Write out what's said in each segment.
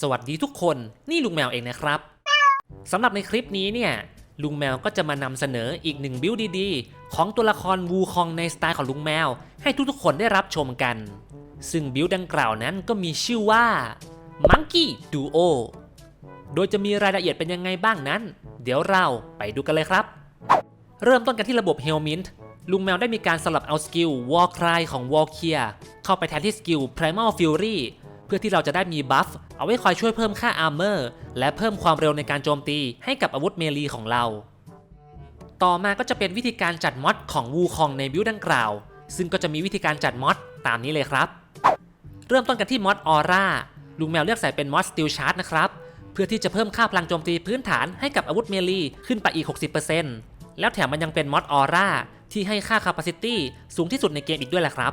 สวัสดีทุกคนนี่ลุงแมวเองนะครับสำหรับในคลิปนี้เนี่ยลุงแมวก็จะมานำเสนออีกหนึ่งบิวดีๆ ของตัวละครวูคองในสไตล์ของลุงแมว ให้ทุกๆคนได้รับชมกัน ซึ่งบิวดังกล่าวนั้นก็มีชื่อว่า Monkey Duo โดยจะมีรายละเอียดเป็นยังไงบ้างนั้น เดี๋ยวเราไปดูกันเลยครับ เริ่มต้นกันที่ระบบ Helmint ลุงแมวได้มีการสลับเอาสกิล War Cry ของ w a l k i r เข้าไปแทนที่สกิล Primal Fury เพื่อที่เราจะได้มีบัฟเอาไว้คอยช่วยเพิ่มค่าอาร์เมอร์และเพิ่มความเร็วในการโจมตีให้กับอาวุธเมลีของเรา ต่อมาก็จะเป็นวิธีการจัดมอดของวูคองในบิวดังกล่าว ซึ่งก็จะมีวิธีการจัดมอดตามนี้เลยครับ เริ่มต้นกันที่มอดออร่าลุงแมวเลือกใส่เป็นมอดสติลชาร์ g นะครับเพื่อที่จะเพิ่มค่าพลังโจมตีพื้นฐานให้กับอาวุธเมลีขึ้นไปอีก 60%แล้วแถมมันยังเป็นมอดออร่าที่ให้ค่า Capacity สูงที่สุดในเกมอีกด้วยแหละครับ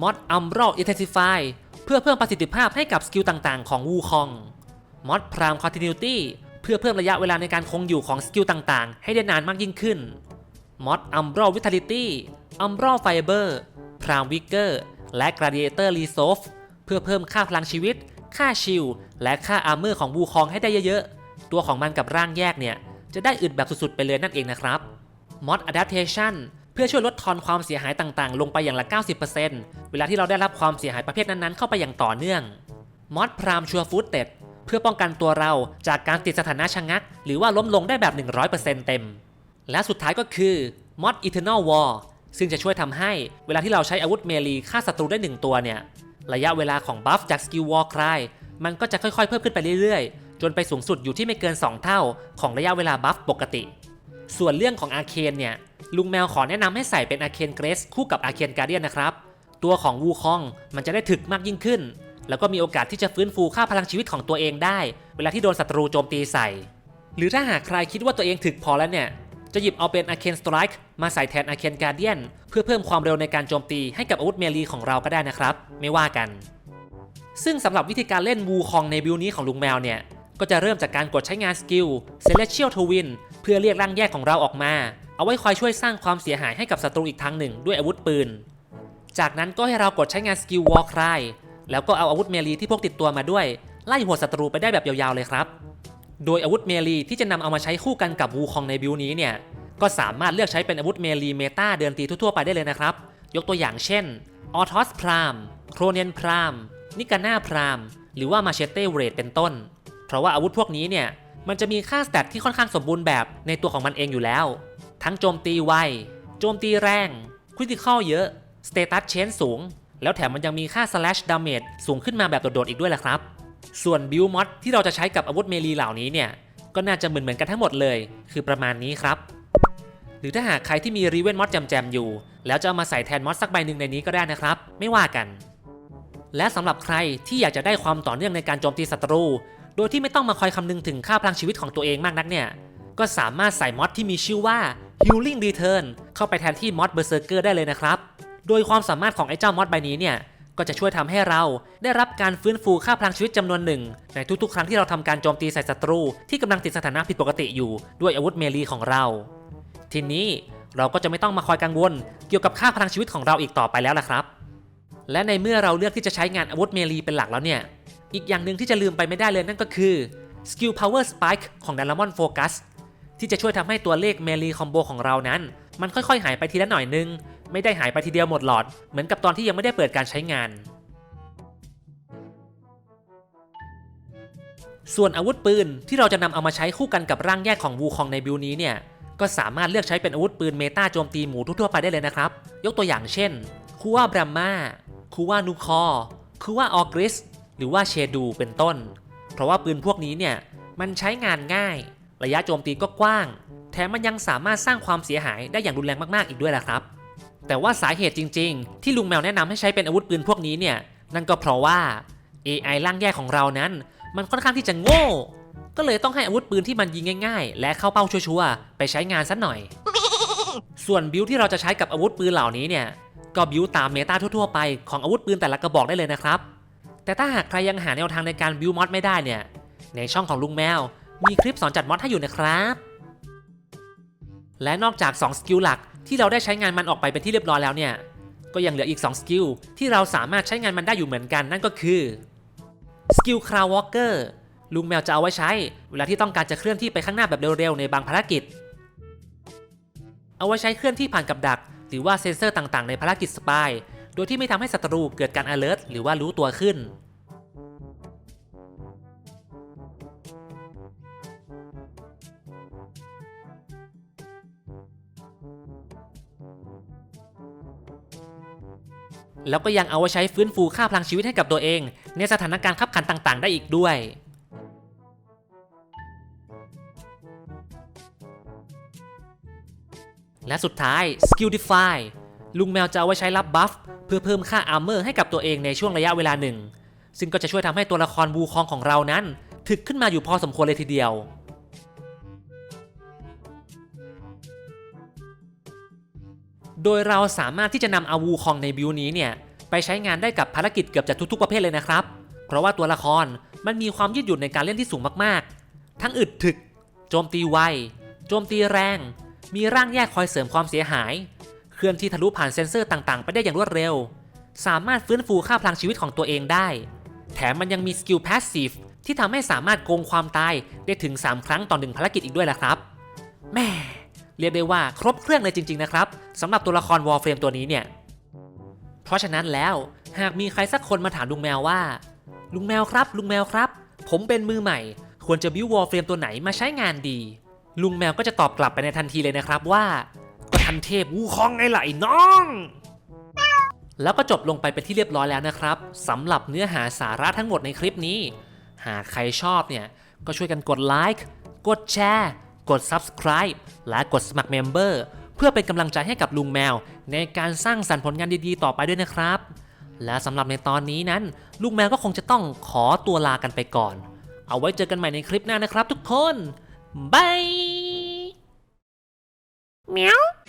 มอด Umbral Intensify เพื่อเพิ่มประสิทธิภาพให้กับสกิลต่างๆ ของวูคองมอด Prime Continuity เพื่อเพิ่มระยะเวลาในการคงอยู่ของสกิลต่างๆ ให้ได้นานมากยิ่งขึ้นมอด Umbral Vitality Umbral Fiber Prime Vigor และ Gladiator Resolve เพื่อเพิ่มค่าพลังชีวิต ค่าชิลและค่าอาร์เมอร์ของวูคองให้ได้เยอะๆ ตัวของมันกับร่างแยกเนี่ย จะได้อึดแบบสุดๆ ไปเลยนั่นเองนะครับ Mod Adaptation เพื่อช่วยลดทอนความเสียหายต่างๆ ลงไปอย่างละ 90%เวลาที่เราได้รับความเสียหายประเภทนั้นๆ เข้าไปอย่างต่อเนื่อง Mod Prime Sure Footed เพื่อป้องกันตัวเราจากการติดสถานะชะงัก หรือว่าล้มลงได้แบบ 100%เต็ม และสุดท้ายก็คือ Mod Eternal War ซึ่งจะช่วยทำให้เวลาที่เราใช้อาวุธเมลีฆ่าศัตรูได้ 1 ตัวเนี่ย ระยะเวลาของบัฟจากสกิลวอลครายมันก็จะค่อยๆ เพิ่มขึ้นไปเรื่อยๆ จนไปสูงสุดอยู่ที่ไม่เกิน 2 เท่าของระยะเวลาบัฟปกติ ส่วนเรื่องของอาเคนเนี่ย ลุงแมวขอแนะนำให้ใส่เป็นอาเคนเกรสคู่กับอาเคนการเดียนนะครับ ตัวของวูคองมันจะได้ถึกมากยิ่งขึ้น แล้วก็มีโอกาสที่จะฟื้นฟูค่าพลังชีวิตของตัวเองได้ เวลาที่โดนศัตรูโจมตีใส่ หรือถ้าหากใครคิดว่าตัวเองถึกพอแล้วเนี่ย จะหยิบเอาเป็นอาเคนสไตรค์มาใส่แทนอาเคนการเดียนเพื่อเพิ่มความเร็วในการโจมตีให้กับอาวุธเมลีของเราก็ได้นะครับ ไม่ว่ากัน ซึ่งสำหรับวิธีการเล่นวูคองในบิลนี้ของลุงแมวเนี่ย ก็จะเริ่มจากการกดใช้งานสกิล Celestial Twin เพื่อเรียกร่างแยกของเราออกมา เอาไว้คอยช่วยสร้างความเสียหายให้กับศัตรูอีกทางหนึ่งด้วยอาวุธปืน จากนั้นก็ให้เรากดใช้งานสกิล War Cry แล้วก็เอาอาวุธเมลีที่พกติดตัวมาด้วย ไล่หัวศัตรูไปได้แบบยาวๆเลยครับ โดยอาวุธเมลีที่จะนำเอามาใช้คู่กันกับวูคองในบิลนี้เนี่ยก็สามารถเลือกใช้เป็นอาวุธเมลีเมตาเดินตีทั่วๆไปได้เลยนะครับ ยกตัวอย่างเช่นออทอสพรามโครเนียนพรามนิกาน่าพรามหรือว่ามาเชเต้เรดเป็นต้น เพราะว่าอาวุธพวกนี้เนี่ยมันจะมีค่าสแตทที่ค่อนข้างสมบูรณ์แบบในตัวของมันเองอยู่แล้ว ทั้งโจมตีไว โจมตีแรงคริติคอลเยอะสเตตัสเชนสูง แล้วแถมมันยังมีค่า slash damage สูงขึ้นมาแบบโดดๆอีกด้วยแหละครับ ส่วนบิลมอดที่เราจะใช้กับอาวุธเมลีเหล่านี้เนี่ยก็น่าจะเหมือนเหมือนๆกันทั้งหมดเลย คือประมาณนี้ครับ หรือถ้าหากใครที่มีรีเวนมอดแจมๆอยู่ แล้วจะเอามาใส่แทนมอดสักใบหนึ่งในนี้ก็ได้นะครับ ไม่ว่ากัน และสำหรับใครที่อยากจะได้ความต่อเนื่องในการโจมตีศัตรู โดยที่ไม่ต้องมาคอยคำนึงถึงค่าพลังชีวิตของตัวเองมากนักเนี่ย ก็สามารถใส่มอดที่มีชื่อว่า Healing Return เข้าไปแทนที่มอด Berserker ได้เลยนะครับ โดยความสามารถของไอ้เจ้ามอดใบนี้เนี่ย ก็จะช่วยทำให้เราได้รับการฟื้นฟูค่าพลังชีวิตจำนวนหนึ่ง ในทุกๆ ครั้งที่เราทำการโจมตีใส่ศัตรู ที่กำลังติดสถานะผิดปกติอยู่ด้วยอาวุธเมลีของเรา ทีนี้เราก็จะไม่ต้องมาคอยกังวล เกี่ยวกับค่าพลังชีวิตของเราอีกต่อไปแล้วล่ะครับ และในเมื่อเราเลือกที่จะใช้งานอาวุธเมลีเป็นหลักแล้วเนี่ย อีกอย่างหนึ่งที่จะลืมไปไม่ได้เลยนั่นก็คือ Skill Power Spike ของ d a l a m o n Focus ที่จะช่วยทำให้ตัวเลขเมลีคอมโบของเรานั้น มันค่อยๆ หายไปทีละหน่อยนึง ไม่ได้หายไปทีเดียวหมดหลอด เหมือนกับตอนที่ยังไม่ได้เปิดการใช้งาน ส่วนอาวุธปืนที่เราจะนำเอามาใช้คู่กันกับร่างแยกของวูคองในบิลนี้เนี่ยก็สามารถเลือกใช้เป็นอาวุธปืนเมตาโจมตีหมูทั่วไปได้เลยนะครับ ยกตัวอย่างเช่นคูว่าบรัมมา คูว่านูคอคูว่าออกริส หรือว่าเชดูเป็นต้น เพราะว่าปืนพวกนี้เนี่ย มันใช้งานง่าย ระยะโจมตีก็กว้าง แถมมันยังสามารถสร้างความเสียหายได้อย่างรุนแรงมาก ๆ อีกด้วยล่ะครับ แต่ว่าสาเหตุจริง ๆ ที่ลุงแมวแนะนำให้ใช้เป็นอาวุธปืนพวกนี้เนี่ย นั่นก็เพราะว่า AI ร่างแยกของเรานั้น มันค่อนข้างที่จะโง่ ก็เลยต้องให้อาวุธปืนที่มันยิงง่าย ๆ และเข้าเป้าชัวร์ๆไปใช้งานซะหน่อย ส่วนบิลที่เราจะใช้กับอาวุธปืนเหล่านี้เนี่ย ก็บิลตามเมตาทั่วๆไปของอาวุธปืนแต่ละกระบอกได้เลยนะครับ แต่ถ้าหากใครยังหาแนวทางในการบิลมอดไม่ได้เนี่ย ในช่องของลุงแมว มีคลิปสอนจัดมอดให้อยู่นะครับ และนอกจาก 2 สกิลหลักที่เราได้ใช้งานมันออกไปเป็นที่เรียบร้อยแล้วเนี่ย ก็ยังเหลืออีก 2 สกิลที่เราสามารถใช้งานมันได้อยู่เหมือนกันนั่นก็คือสกิลคราววอล์กเกอร์ลุงแมวจะเอาไว้ใช้ เวลาที่ต้องการจะเคลื่อนที่ไปข้างหน้าแบบเร็วๆ ในบางภารกิจ เอาไว้ใช้เคลื่อนที่ผ่านกับดัก หรือว่าเซ็นเซอร์ต่างๆ ในภารกิจสปาย โดยที่ไม่ทำให้ศัตรูเกิดการ alert หรือว่ารู้ตัวขึ้น แล้วก็ยังเอาไว้ใช้ฟื้นฟูค่าพลังชีวิตให้กับตัวเอง ในสถานการณ์ขับขันต่างๆ ได้อีกด้วย และสุดท้าย Skill Defy ลุงแมวจะเอาไว้ใช้รับบัฟเพื่อเพิ่มค่าอาร์เมอร์ให้กับตัวเองในช่วงระยะเวลาหนึ่ง ซึ่งก็จะช่วยทำให้ตัวละครบูคองของเรานั้น ถึกขึ้นมาอยู่พอสมควรเลยทีเดียวโดยเราสามารถที่จะนำอาวูคองในบิวนี้เนี่ยไปใช้งานได้กับภารกิจเกือบจะทุกๆประเภทเลยนะครับ เพราะว่าตัวละครมันมีความยืดหยุ่นในการเล่นที่สูงมากๆ ทั้งอึดถึก โจมตีไว โจมตีแรง มีร่างแยกคอยเสริมความเสียหาย เคลื่อนที่ทะลุผ่านเซ็นเซอร์ต่างๆ ไปได้อย่างรวดเร็ว สามารถฟื้นฟูค่าพลังชีวิตของตัวเองได้ แถมมันยังมีสกิลพาสซีฟที่ทำให้สามารถโกงความตายได้ถึง 3 ครั้งต่อหนึ่งภารกิจอีกด้วยล่ะครับแม่เรียกได้ว่าครบเครื่องเลยจริง ๆ นะครับสำหรับตัวละครวอลเฟรมตัวนี้เนี่ย เพราะฉะนั้นแล้วหากมีใครสักคนมาถามลุงแมวว่า ลุงแมวครับ ลุงแมวครับ ผมเป็นมือใหม่ ควรจะบิววอลเฟรมตัวไหนมาใช้งานดี ลุงแมวก็จะตอบกลับไปในทันทีเลยนะครับว่า ก็ทันเทพวูคองไงล่ะไอ้น้อง แล้วก็จบลงไปเป็นที่เรียบร้อยแล้วนะครับสำหรับเนื้อหาสาระทั้งหมดในคลิปนี้ หากใครชอบเนี่ย ก็ช่วยกันกดไลค์กดแชร์กด Subscribe และกดสมัครเมมเบอร์เพื่อเป็นกำลังใจให้กับลุงแมว ในการสร้างสรรค์ผลงานดีๆ ต่อไปด้วยนะครับ และสำหรับในตอนนี้นั้น ลุงแมวก็คงจะต้องขอตัวลากันไปก่อน เอาไว้เจอกันใหม่ในคลิปหน้านะครับทุกคน บาย Meow.